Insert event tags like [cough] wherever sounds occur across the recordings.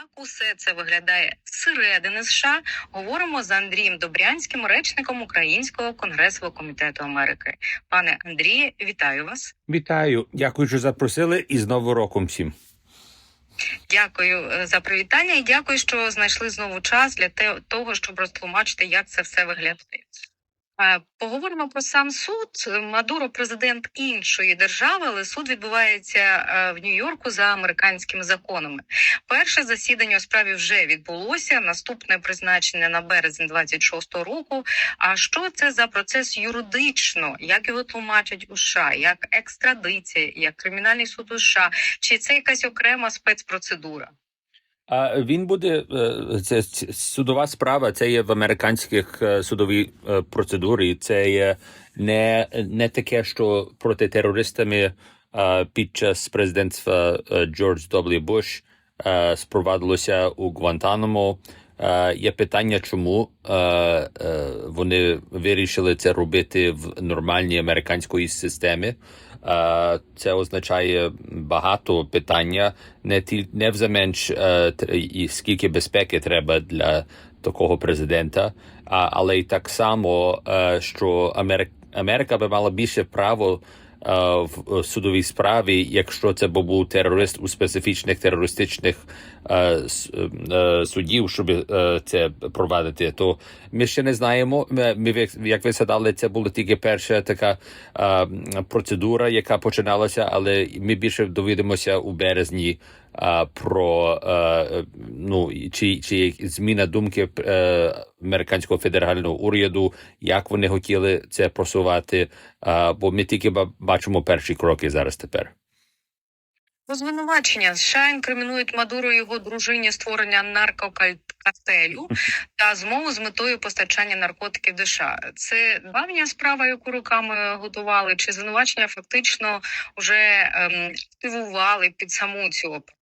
Як усе це виглядає зсередини США? Говоримо з Андрієм Добрянським, речником Українського конгресового комітету Америки. Пане Андріє, вітаю вас. Вітаю, дякую, що запросили, і з Новим роком всім. Дякую е, за привітання і дякую, що знайшли знову час для того, щоб розтлумачити, як це все виглядає. Поговоримо про сам суд. Мадуро президент іншої держави, але суд відбувається е, в Нью-Йорку за американськими законами. Перше засідання у справі вже відбулося. Наступне призначення на березень 26-го року. А що це за процес юридично? Як його тлумачать у США? Як екстрадиція, як кримінальний суд у США? Чи це якась окрема спецпроцедура? А він буде е, це судова справа. Це є в американських е, судовій е, процедурі. Це є не, не таке, що проти терористами під час президентства Джордж W. Буш спровадилося у Гвантанамо. Е, Є питання, чому е, е, вони вирішили це робити в нормальній американської системі. Це означає багато питання, не ті не взаменш і скільки безпеки треба для такого президента, але й так само, що Америка, би мала більше право в е, судовій справі, якщо це був терорист у специфічних терористичних е, е, судів, щоб е, це провадити. То ми ще не знаємо. Ми, як- ви сказали, це була тільки перша така е, процедура, яка починалася, але ми більше довідомося у березні. Е, Про е, ну чи, чи зміна думки е, американського федерального уряду, як вони хотіли це просувати? Бо ми тільки бачимо перші кроки зараз тепер. Звинувачення США інкримінують Мадуро і його дружині створення наркокартелю [laughs] та змову з метою постачання наркотиків до США. Це давня справа, яку руками готували, чи звинувачення фактично вже ем, активували під саму цю операцію?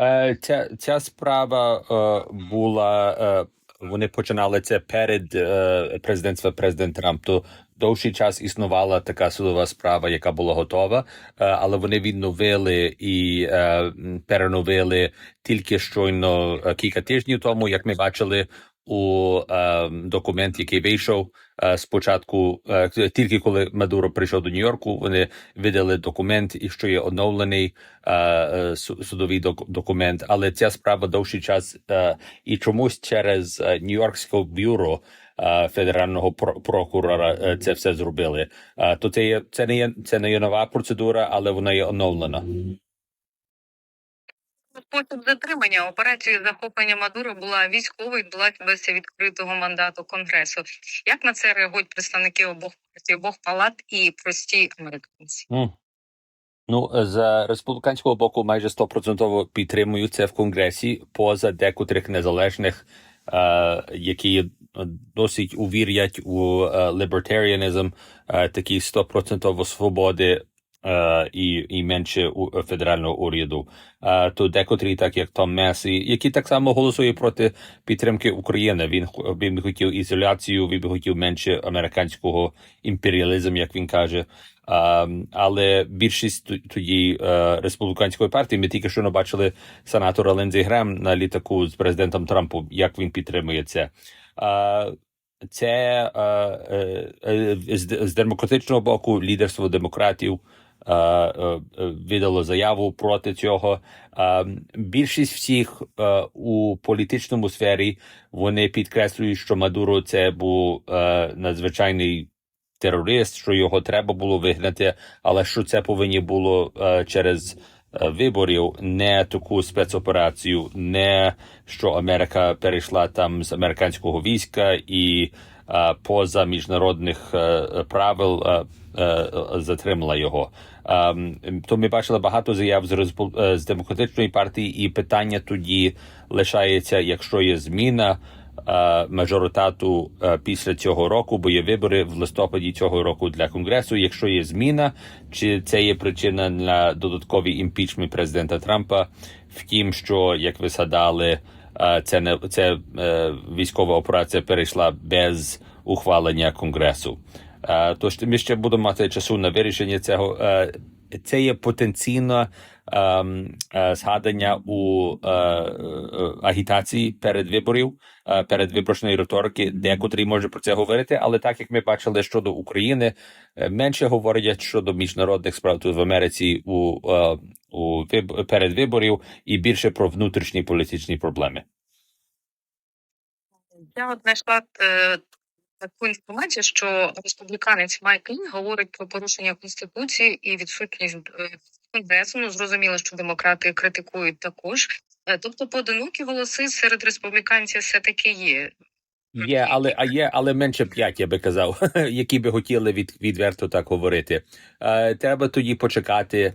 Е, ця, ця справа е, була. Е, вони починали це перед е, президентством президент Трамп. То довший час існувала така судова справа, яка була готова, е, але вони відновили і е, переновили тільки щойно е, кілька тижнів тому, як ми бачили у е, документ, який вийшов е, спочатку, е, тільки коли Мадуро прийшов до Нью-Йорку, вони видали документ, і що є оновлений судовий док- документ. Але ця справа довший час і чомусь через Нью-Йоркське бюро федерального про- прокурора це все зробили. То це є це не є це не є нова процедура, але вона є оновлена. Спосіб затримання операції захоплення Мадуро була військовою, відбулася відкритого мандату конгресу. Як на це реагують представники обох партій, обох палат і прості американці? М. Ну, з республіканського боку майже 100% підтримують це в Конгресі, поза декотрих незалежних, е, які е, досить увірять у е, лібертаріанізм, е, такі 100% свободи і, і менше федерального уряду. То декотрі, так як Том Месі, який так само голосує проти підтримки України. Він, він хотів ізоляцію, він хотів менше американського імперіалізму, як він каже. Але більшість тоді е, республіканської партії ми тільки що не бачили сенатора Линдзі Грем на літаку з президентом Трампом, як він підтримує це. Це е, е, з, демократичного боку лідерство демократів видало заяву проти цього. Е, більшість всіх е, у політичному сфері вони підкреслюють, що Мадуро це був е, надзвичайний терорист, що його треба було вигнати, але що це повинні було е, через е, виборів, не таку спецоперацію, не що Америка перейшла там з американського війська і е, поза міжнародних е, правил е, е, затримала його. Ем, То ми бачили багато заяв з е, з демократичної партії, і питання тоді лишається, якщо є зміна е, мажоритату е, після цього року, бо є вибори в листопаді цього року для конгресу. Якщо є зміна, чи це є причина на додатковий імпічмент президента Трампа? Втім, що як ви згадали, це не це військова операція перейшла без ухвалення конгресу. Е, Тож ми ще будемо мати часу на вирішення цього. Е, це є потенційно ем, згадання у е, агітації перед виборів, перед виборчої риторики, декотрі може про це говорити. Але так як ми бачили щодо України, менше говорять щодо міжнародних справ тут в Америці у, у перед виборів і більше про внутрішні політичні проблеми. Я от знайшла таку інформацію, що республіканець Майк Лін говорить про порушення конституції і відсутність е, конгресу. Ну зрозуміло, що демократи критикують також. Е, Тобто, поодинокі голоси серед республіканців все таки є. Є, але а є, але менше п'ять, я би казав, [laughs] які би хотіли від, відверто так говорити. Е, треба тоді почекати,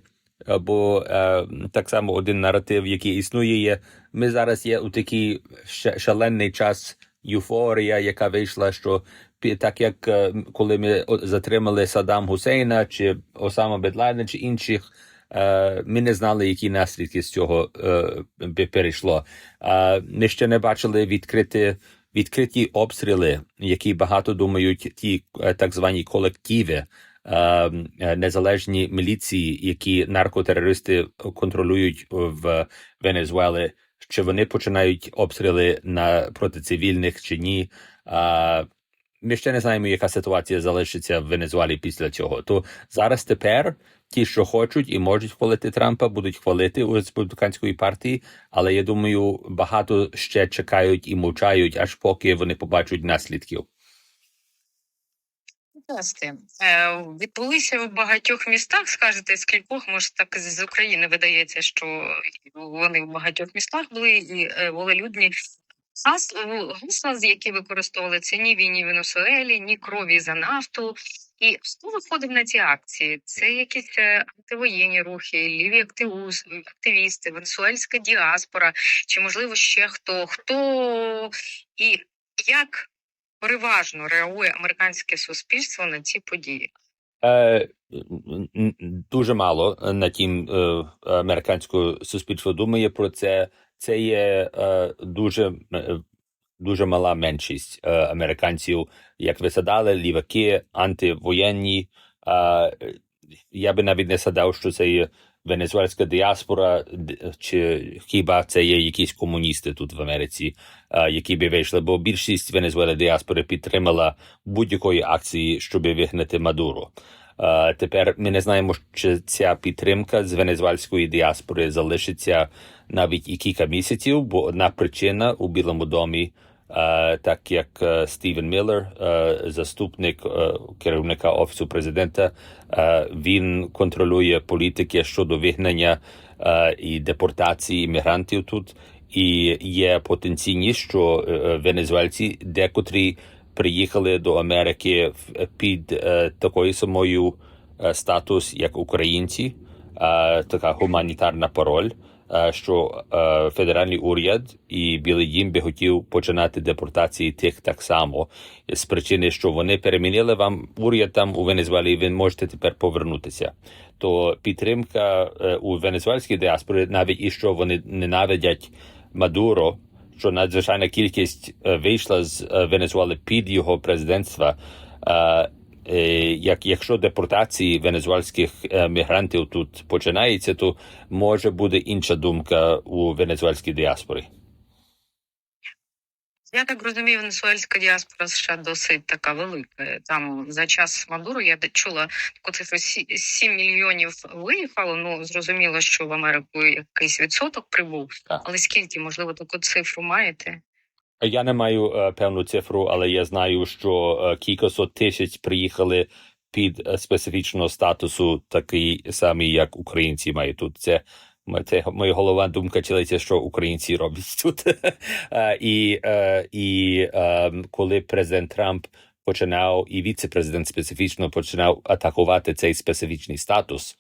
е, бо е, так само один наратив, який існує, є. Ми зараз є у такий шалений час юфорія, яка вийшла, що так як е, коли ми затримали Саддам Гусейна чи Осама Бедладена чи інших. е, Ми не знали, які наслідки з цього би перейшло. Е, Ми ще не бачили відкрити відкриті обстріли, які багато думають, ті так звані колективи, незалежні міліції, які наркотерористи контролюють в Венесуелі, чи вони починають обстріли на проти цивільних чи ні. А, ми ще не знаємо, яка ситуація залишиться в Венесуелі після цього. То зараз тепер ті, що хочуть і можуть хвалити Трампа, будуть хвалити у республіканської партії, але я думаю, багато ще чекають і мовчають, аж поки вони побачать наслідків. Тести е, відбулися в багатьох містах. Скажете, з кількох може так з України видається, що вони в багатьох містах були і е, волелюдні. Гасла, гасла, які використовували це ні війні Венесуелі, ні крові за нафту. І хто виходив на ці акції? Це якісь е, антивоєнні рухи, ліві активісти, венесуельська діаспора, чи можливо ще хто? Хто і як переважно реагує американське суспільство на ці події? Е, дуже мало на тім е, американське суспільство думає про це. Це є е, дуже е, дуже мала меншість е, американців, як ви садали, ліваки, антивоєнні. Е, я би навіть не садав, що це є венесуельська діаспора, чи хіба це є якісь комуністи тут в Америці, е, які би вийшли, бо більшість Венесуели діаспори підтримала будь-якої акції, щоб вигнати Мадуро. Е, Тепер ми не знаємо, чи ця підтримка з венесуельської діаспори залишиться навіть і кілька місяців, бо одна причина у Білому домі, так як Стівен Міллер, заступник е, керівника офісу президента, е, він контролює політики щодо вигнання е, і депортації іммігрантів тут. І є потенційність, що е, декотрі приїхали до Америки під такою самою статус, як українці, така гуманітарна пароль, що е, федеральний уряд і Білий Дім би хотів починати депортації тих так само з причини, що вони перемінили вам уряд там у Венесуелі, і ви можете тепер повернутися. То підтримка е, у венесуельській діаспорі, навіть і що вони ненавидять Мадуро, що надзвичайна кількість е, вийшла з е, Венесуели під його президентства. Е, Як якщо депортації венесуельських е, мігрантів тут починається, то може буде інша думка у венесуельській діаспорі. Я так розумію, венесуельська діаспора США досить така велика. Там за час Мадуро я чула таку цифру сі- 7 мільйонів виїхало. Ну зрозуміло, що в Америку якийсь відсоток прибув. Так. Але скільки, можливо, таку цифру маєте? Я не маю е, певну цифру, але я знаю, що е, кількасот тисяч приїхали під е, специфічного статусу, такий самий, як українці мають тут. Це це моя голова думка чилиться, що українці роблять тут. [laughs] Е, і, е, е, коли президент Трамп починав, і віце-президент специфічно починав атакувати цей специфічний статус,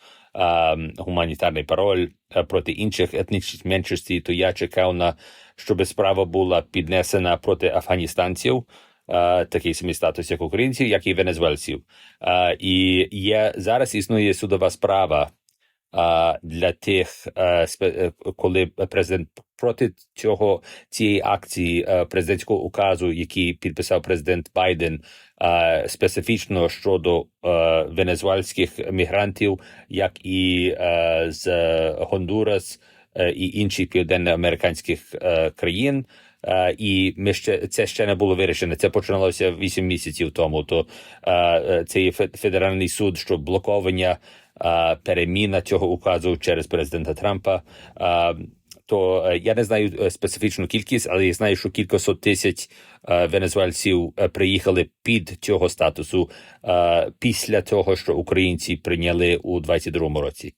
гуманітарний пароль е, проти інших етнічних меншостей, то я чекав на щоб справа була піднесена проти афганістанців, е, такий самий статус, як українців, як і венесуельців. Е, і є зараз існує судова справа для тих, коли президент проти цього цієї акції президентського указу, який підписав президент Байден, специфічно щодо е, венезуельських мігрантів, як і е, з Гондурас е, і інших південноамериканських країн. Е, і ми ще це ще не було вирішено. Це починалося 8 місяців тому. То е, це є федеральний суд, що блоковання переміна цього указу через президента Трампа. То е, я не знаю е, специфічну кількість, але я знаю, що кількасот тисяч е, венесуельців приїхали під цього статусу після того, що українці прийняли у 22-му році.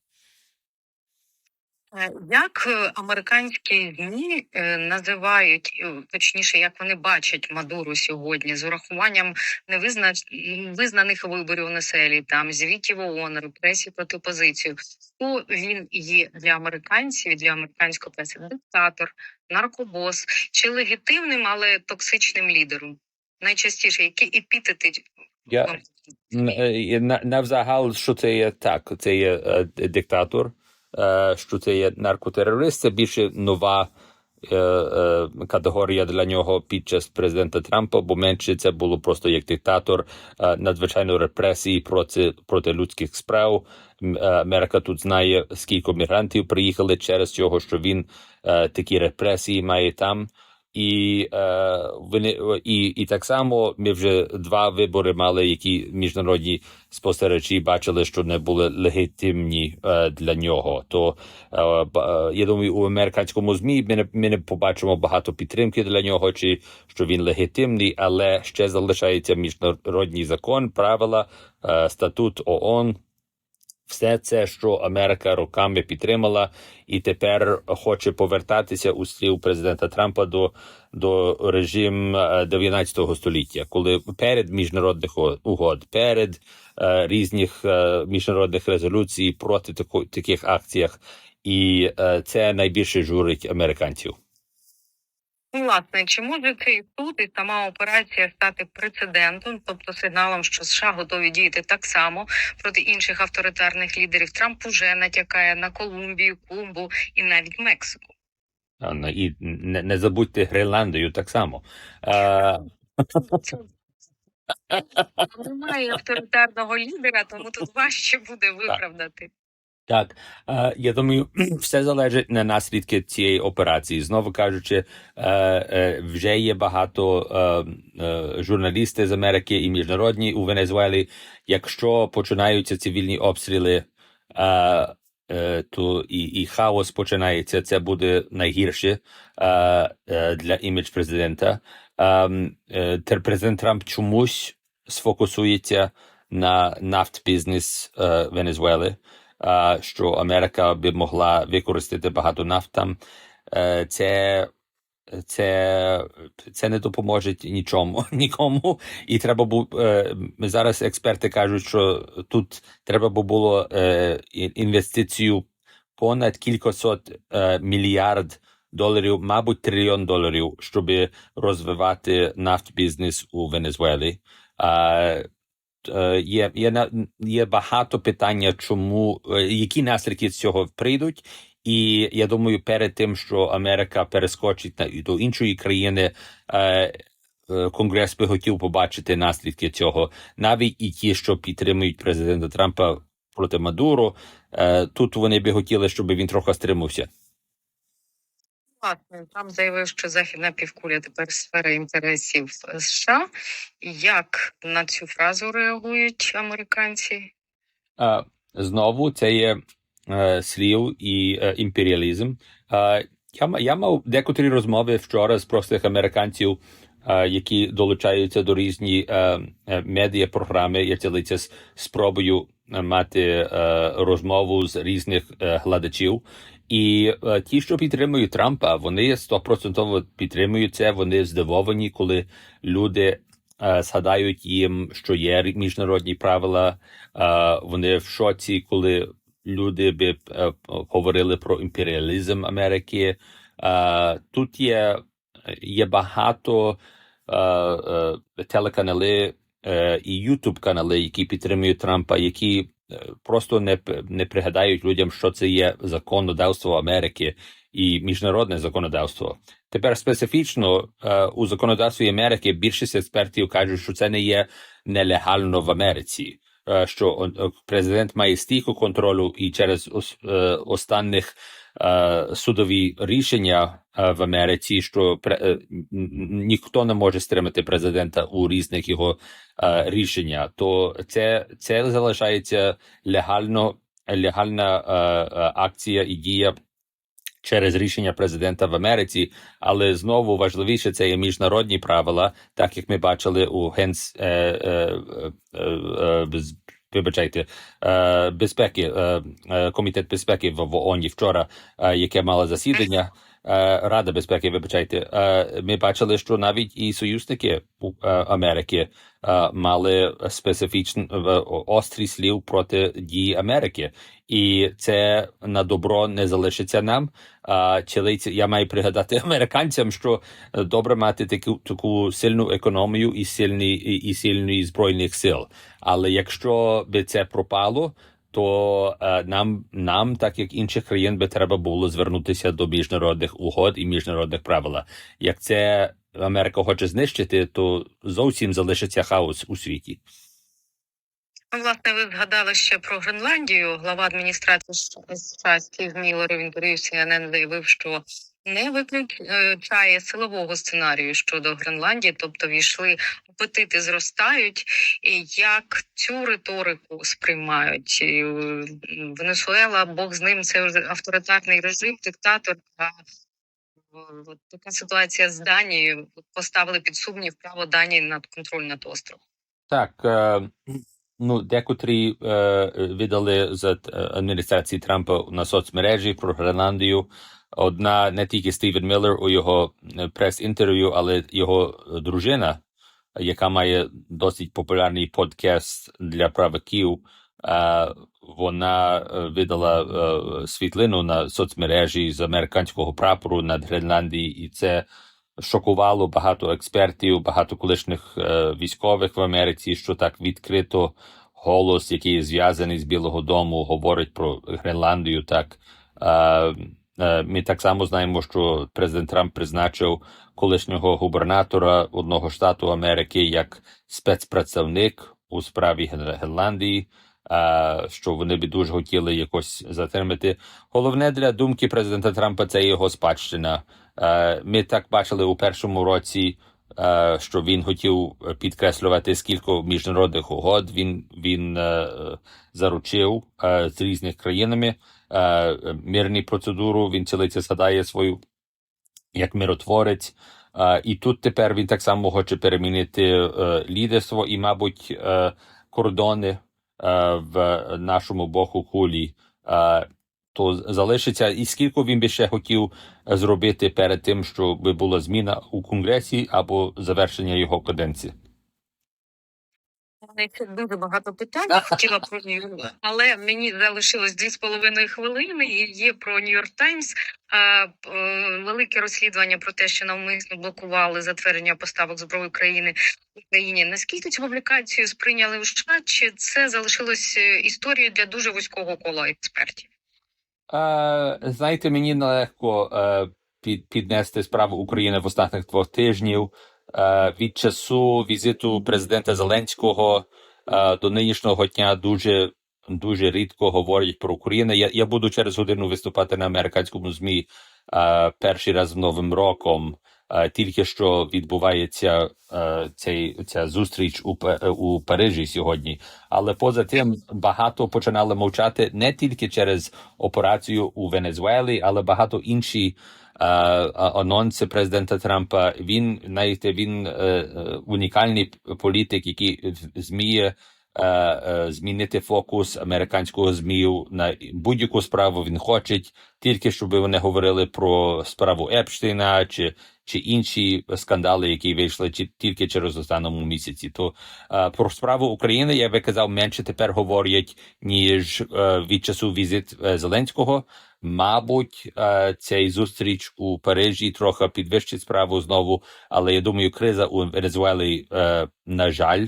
Е, Як е, американські ЗМІ е, називають, точніше, як вони бачать Мадуру сьогодні з урахуванням невизна- визнаних виборів на селі, там звітів ООН, репресій проти опозицію, хто він є для американців для американського преси? Диктатор, наркобос чи легітимним, але токсичним лідером? Найчастіше які епітети Я навзагал, що це є так, це є диктатор, що це є наркотерорист, це більше нова е, е, категорія для нього під час президента Трампа, бо менше це було просто як диктатор, е, надзвичайно репресії проти, проти людських справ. Е, Америка тут знає, скільки мігрантів приїхали через цього, що він е, такі репресії має там. І, е, вони, і, і так само ми вже два вибори мали, які міжнародні спостерігачі бачили, що не були легітимні е, для нього. То е, е, я думаю, у американському змі ми не, ми не побачимо багато підтримки для нього, чи що він легітимний, але ще залишається міжнародний закон, правила, е, статут ООН. Все це, що Америка роками підтримала, і тепер хоче повертатися у слів президента Трампа до, до режим е, 19 століття, коли перед міжнародних угод, перед е, різних е, міжнародних резолюцій проти тако, таких акціях, і е, це найбільше журить американців. Ну, Власне, чи може цей суд і сама операція стати прецедентом, тобто сигналом, що США готові діяти так само проти інших авторитарних лідерів? Трамп уже натякає на Колумбію, Кубу і навіть Мексику. А, ну, І не, не забудьте Гренландію так само. Там Немає авторитарного лідера, тому тут важче буде виправдати. Так, я думаю, все залежить на наслідки цієї операції. Знову кажучи, вже є багато журналістів з Америки і міжнародні у Венезуелі. Якщо починаються цивільні обстріли, то і, і хаос починається, це буде найгірше для імідж президента. Президент Трамп чомусь сфокусується на нафтбізнес Венезуели що Америка би могла використати багато нафт там. Е, Це, це, це не допоможе нічому, [laughs] нікому. І треба було е, зараз експерти кажуть, що тут треба би було е, інвестицію понад кількасот мільярд доларів, мабуть, трильйон доларів, щоб розвивати нафтбізнес у Венезуелі. Е, є, є, є багато питання, чому е, які наслідки з цього прийдуть. І я думаю, перед тим, що Америка перескочить на до іншої країни, е, Конгрес би хотів побачити наслідки цього, навіть і ті, що підтримують президента Трампа проти Мадуро. Е, тут вони би хотіли, щоб він трохи стримався. Власне, Трамп заявив, що західна півкуля тепер сфера інтересів США. Як на цю фразу реагують американці? Е, знову це є е, слів і е, імперіалізм. Е, я, я мав декотрі розмови вчора з простих американців, які долучаються до різні е, е, медіапрограми. Я ділиться з спробою мати е, розмову з різних е, глядачів. І е, ті, що підтримують Трампа, вони стопроцентово підтримують це. Вони здивовані, коли люди е, згадають їм, що є міжнародні правила. Е, вони в шоці, коли люди би е, говорили про імперіалізм Америки. Е, тут є, є багато е, е, телеканали е, і Ютуб канали, які підтримують Трампа, які просто не, не пригадають людям, що це є законодавство Америки, і міжнародне законодавство. Тепер специфічно е, у законодавстві Америки більшість експертів кажуть, що це не є нелегально в Америці. е, Що е, президент має стійку контролю, і через ос- е, останніх е, судові рішення е, в Америці, що е, ніхто не може стримати президента у різних його е, рішення, то це, це залишається легально легальна е, е, акція і дія через рішення президента в Америці, але знову важливіше це є міжнародні правила, так як ми бачили у генс е, е, е, е, Вибачайте, е, безпеки, е, е, комітет безпеки в, ООН вчора, яке мало засідання, Рада безпеки, вибачайте. Е, ми бачили, що навіть і союзники е, Америки е, мали специфічні е, острі слів проти дії Америки, і це на добро не залишиться нам. А чилийці, я маю пригадати [laughs] американцям, що е, добре мати таку таку сильну економію і сильні і, сильні збройних сил. Але якщо би це пропало, то е, нам, нам, так як інших країн, би треба було звернутися до міжнародних угод і міжнародних правил. Як це Америка хоче знищити, то зовсім залишиться хаос у світі. Ну, Власне, ви згадали ще про Гренландію. Глава адміністрації США Стів Міллер в інтерв'ю CNN заявив, що не виключає силового сценарію щодо Гренландії, тобто війшли апетити зростають. І як цю риторику сприймають е, Венесуела, Бог з ним це авторитарний режим, диктатор. А е, от така ситуація з Данією поставили під сумнів право Данії над контроль над островом. Так, е, ну декотрі е, видали з е, адміністрації Трампа на соцмережі про Гренландію. Одна не тільки Стівен Міллер у його е, прес-інтерв'ю, але його е, дружина, яка має досить популярний подкаст для правиків. Е, вона видала світлину на соцмережі з американського прапору над Гренландією, і це шокувало багато експертів, багато колишніх військових в Америці, що так відкрито голос, який зв'язаний з Білого Дому, говорить про Гренландію. Так ми так само знаємо, що президент Трамп призначив колишнього губернатора одного штату Америки як спецпрацівник у справі Гренландії. е, Що вони би дуже хотіли якось затримати. Головне для думки президента Трампа це його спадщина. Е, Ми так бачили у першому році, е, що він хотів підкреслювати, скільки міжнародних угод він, він е, заручив е, з різних країнами. Е, Мирні процедуру він цілиться згадає свою як миротворець. Е, І тут тепер він так само хоче перемінити е, лідерство і, мабуть, кордони в нашому боку кулі. То залишиться, і скільки він би ще хотів зробити перед тим, щоб була зміна у конгресі або завершення його каденції. У мене ще дуже багато питань хотіла про Нью-Йорк, але мені залишилось дві з половиною хвилини. І є про Нью-Йорк Таймс. е, Велике розслідування про те, що навмисно блокували затвердження поставок зброї України Україні. Наскільки цю публікацію сприйняли в США? Чи це залишилось е, історією для дуже вузького кола експертів? Е, знаєте, мені нелегко е, під, піднести справу України в останніх двох тижнів. Е, від часу візиту президента Зеленського е, до нинішнього дня дуже дуже рідко говорять про Україну. Я, я буду через годину виступати на американському змі е, перший раз Новим роком. Тільки що відбувається цей ця зустріч у у Парижі сьогодні. Але поза тим багато починали мовчати не тільки через операцію у Венесуелі, але багато інші анонси президента Трампа. Він знаєте, він е, е, унікальний політик, який зміє е, змінити фокус американського змію на будь-яку справу. Він хоче тільки, щоб вони говорили про справу Епштейна чи. Чи інші скандали, які вийшли чи тільки через останньому місяці, то е, про справу України я би казав менше тепер говорять ніж е, від часу візит е, Зеленського. Мабуть, цей зустріч у Парижі трохи підвищить справу знову. Але я думаю, криза у Венесуелі, е, на жаль,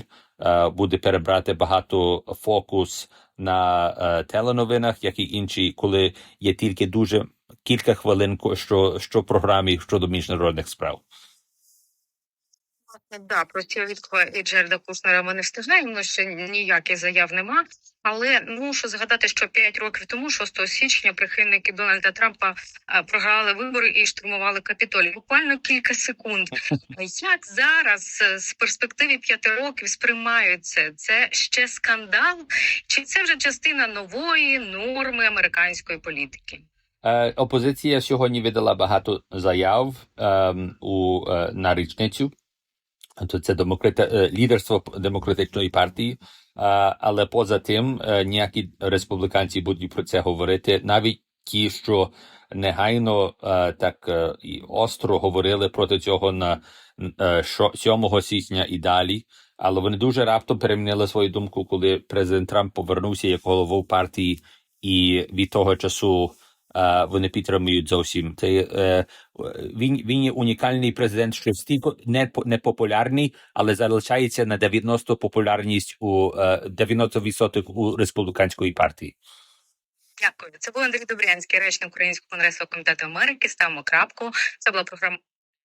буде перебрати багато фокус на теленовинах, як і інші, коли є тільки дуже кілька хвилин, що, що програмі щодо міжнародних справ. Да, про ці від Джерда Кушнера ми не встигаємо, ну, ще ніяких заяв нема. Але мушу згадати, що 5 років тому, 6 січня, прихильники Дональда Трампа програли вибори і штурмували Капітолій. Буквально кілька секунд. [laughs] Як зараз е, з перспективи 5 років сприймають це? Це ще скандал, чи це вже частина нової норми американської політики? Е, опозиція сьогодні видала багато заяв ем, у е, на річницю. То це демократи, е, лідерство демократичної партії. Але поза тим, ніякі республіканці будуть про це говорити, навіть ті, що негайно так остро говорили проти цього на е, 7 січня і далі. Але вони дуже раптом перемінили свою думку, коли президент Трамп повернувся як голову партії, і від того часу вони підтримують зовсім. Це е, він, він є унікальний президент, що стільки не по- не популярний, але залишається на 90 популярність у е, 90% у республіканської партії. Дякую. Це був Андрій Добрянський, речник Українського конгресу комітету Америки. Ставимо крапку. Це була програма